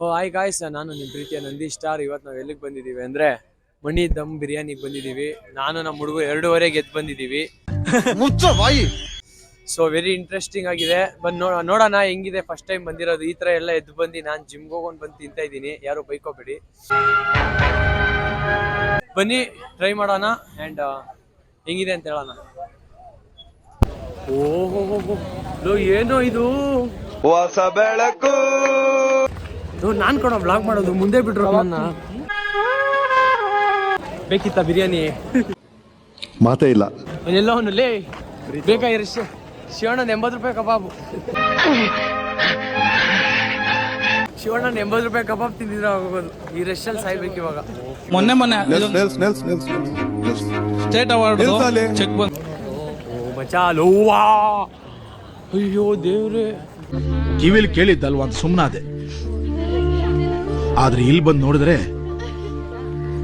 ಓ hi guys ನಾನು ನಿಮ್ಮ ಪ್ರೀತಿಯ ನಂದಿ ಸ್ಟಾರ್. ಇವತ್ತು ನಾವು ಎಲ್ಲಿಗೆ ಬಂದಿದ್ದೀವಿ ಅಂದರೆ ಮಣಿ ದಮ್ ಬಿರಿಯಾನಿಗೆ ಬಂದಿದ್ದೀವಿ ನಾನು ನಮ್ಮ ಹುಡುಗ ಎರಡೂವರೆಗೆ ಎದ್ದು ಬಂದಿದ್ದೀವಿ ಸೊ ವೆರಿ ಇಂಟ್ರೆಸ್ಟಿಂಗ್ ಆಗಿದೆ. ಬಂದು ನೋ ನೋಡೋಣ ಹೆಂಗಿದೆ ಫಸ್ಟ್ ಟೈಮ್ ಬಂದಿರೋದು. ಈ ಥರ ಎಲ್ಲ ಎದ್ದು ಬಂದು ನಾನು ಜಿಮ್ಗೆ ಹೋಗೊಂಡು ಬಂದು ತಿಂತಾ ಇದ್ದೀನಿ. ಯಾರು ಬೈಕೋಬೇಡಿ. ಬನ್ನಿ ಟ್ರೈ ಮಾಡೋಣ. ಆ್ಯಂಡ್ ಹೆಂಗಿದೆ ಅಂತ ಹೇಳೋಣ. ಓಹೋ ಏನೋ ಇದು? ಹೊಸ ಬೆಳಕು. ನಾನು ಕೊಡೋ ಬ್ಲಾಗ್ ಮಾಡೋದು ಮುಂದೆ ಬಿಟ್ರು ನನ್ನ. ಬೇಕಿತ್ತ ಬಿರಿಯಾನಿ? ಮಾತೇ ಇಲ್ಲ. ಎಲ್ಲೋ ಅವನು ಲೇ ಬೇಕಾಗಿರ ಶಿವಣ್ಣನ ಎಂಬತ್ತು ರೂಪಾಯಿ ಕಬಾಬು. ಶಿವಣ್ಣನ ಎಂಬತ್ತು ರೂಪಾಯಿ ಕಬಾಬ್ ತಿಂದಿದ್ರೆ ಹೋಗೋದು ಈ ರಶಲ್ಲಿ ಸಾಯ್ಬೇಕು ಇವಾಗ. ಮೊನ್ನೆ ಮೊನ್ನೆ. ಸ್ಟೇಟ್ ಅವಾರ್ಡ್ ಚೆಕ್ ಬಂದ್ ಲೋವಾ ಅಯ್ಯೋ ದೇವ್ರೆ. ಕಿವಿಲಿ ಕೇಳಿದ್ದಲ್ವಾ ಅಂತ ಸುಮ್ಮನಾದೆ ಆದ್ರೆ ಇಲ್ಲಿ ಬಂದು ನೋಡಿದ್ರೆ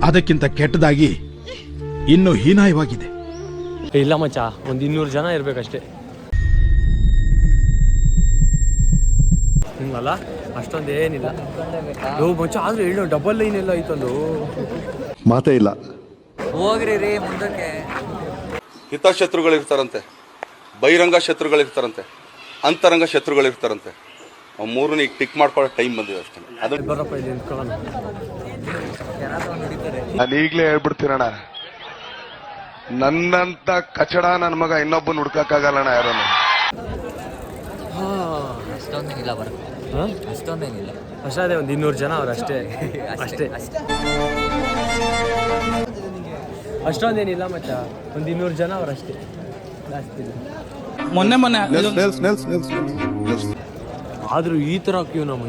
ಅದಕ್ಕಿಂತ ಕೆಟ್ಟದಾಗಿ ಇನ್ನು ಹೀನಾಯವಾಗಿದೆ. ಇಲ್ಲ ಮಚ್ಚ ಒಂದು ಇನ್ನೂರು ಜನ ಇರ್ಬೇಕಷ್ಟೇ. ಹಿಂಗಲ್ಲ ಅಷ್ಟೊಂದು ಏನಿಲ್ಲ. ಮಚ್ಚ ಆದ್ರೆ ಹೇಳು ಡಬಲ್ ಲೈನ್ ಎಲ್ಲ ಐತೊಂದು ಮಾತೇ ಇಲ್ಲ. ಹೋಗ್ರಿ ರೀ ಮುಂದಕ್ಕೆ. ಹಿತಶತ್ರುಗಳಿರ್ತಾರಂತೆ ಬಹಿರಂಗ ಶತ್ರುಗಳಿರ್ತಾರಂತೆ ಅಂತರಂಗ ಶತ್ರುಗಳಿರ್ತಾರಂತೆ ಅವ್ ಮೂರನ್ನ ಈಗ ಟಿಕ್ ಮಾಡ್ಕೊಳ್ಳೋ ಟೈಮ್ ಬಂದಿದೆ ಅಷ್ಟೇ. ನಾನು ಈಗ್ಲೇ ಹೇಳ್ಬಿಡ್ತೀನಣ್ಣ. ನನ್ನಂತ ಕಚಡ ನನ್ನ ಮಗ ಇನ್ನೊಬ್ಬನ ಹುಡ್ಕಕ್ಕಾಗಲ್ಲಣ್ಣ ಯಾರನ್ನು. ಅಷ್ಟೊಂದೇನಿಲ್ಲ ಬರುತ್ತೆ ಅಷ್ಟೊಂದೇನಿಲ್ಲ ಅಷ್ಟೇ ಅದೇ ಒಂದು ಇನ್ನೂರು ಜನ ಅವ್ರು ಅಷ್ಟೇ. ಅಷ್ಟೇ. ಅಷ್ಟೊಂದೇನಿಲ್ಲ ಮಚ್ಚ ಒಂದು ಇನ್ನೂರು ಜನ ಅವ್ರು ಅಷ್ಟೇ. ಮೊನ್ನೆ ಮೊನ್ನೆ. ಆದ್ರೂ ಈ ತರ ಕ್ಯೂ ನಮ್ಮ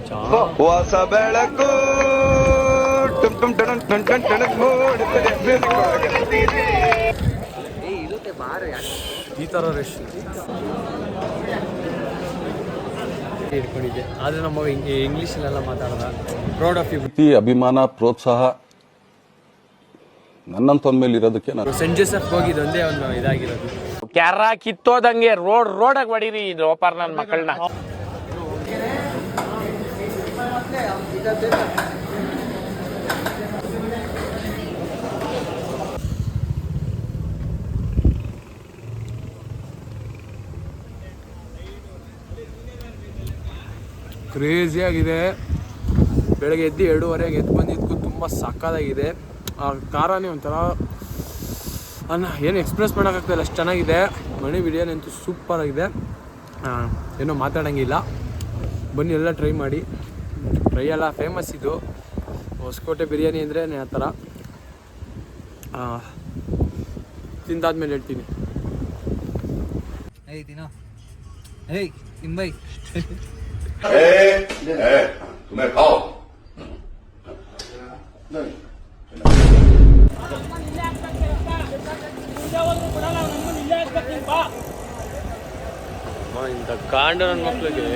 ಹೊಸ ಬೆಳಕು. ಟಣ್ ಟಣ್ ಈ ತರ ರಶ್ ಇಟ್ಕೊಂಡಿದ್ದೆ. ಆದ್ರೆ ನಮ್ಮ ಇಂಗ್ಲೀಷಲ್ಲೆಲ್ಲ ಮಾತಾಡದ. ಪ್ರೌಡ್ ಆಫ್ ಯು ಅಭಿಮಾನ ಪ್ರೋತ್ಸಾಹ ನನ್ನಂತ ಮೇಲೆ ಇರೋದಕ್ಕೆ ನಾನು ಸೆಂಟ್ ಜೋಸೆಫ್ ಒಂದು ಇದಾಗಿರೋದು. ಕ್ಯಾರ ಕಿತ್ತೋದಂಗೆ ರೋಡ್ ರೋಡಾಗ ಹೊಡೀರಿ ಲೋಪಾರ್ ನನ್ನ ಮಕ್ಕಳನ್ನ ಕ್ರೇಜಿ ಆಗಿದೆ. ಬೆಳಗ್ಗೆ ಎದ್ದು ಎರಡೂವರೆಗೆ ಎದ್ದು ಬಂದಿದ್ದಕ್ಕೂ ತುಂಬ ಸಕ್ಕದಾಗಿದೆ ಆ ಖಾರನೇ ಒಂಥರ ಅನ್ನ ಏನು ಎಕ್ಸ್ಪ್ರೆಸ್ ಮಾಡೋಕ್ಕಾಗ್ತಿಲ್ಲ ಅಷ್ಟು ಚೆನ್ನಾಗಿದೆ. ಮಣಿ ಬಿರಿಯಾನಿ ಅಂತೂ ಸೂಪರ್ ಆಗಿದೆ. ಆ, ಏನೋ ಮಾತಾಡೋಂಗಿಲ್ಲ. ಬನ್ನಿ ಎಲ್ಲ ಟ್ರೈ ಮಾಡಿ. ಟ್ರೈ ಎಲ್ಲ ಫೇಮಸ್ ಇದು. ಹೊಸಕೋಟೆ ಬಿರಿಯಾನಿ ಅಂದರೆ ಆ ಥರ. ತಿಂದಾದ್ಮೇಲೆ ಹೇಳ್ತೀನಿ. ಏಯ್ ದಿನ. ಏಯ್ ತಿಂಬೈ ಇಂಥ ಕಾಂಡ ನನ್ನ ಮಕ್ಕಳಿಗೆ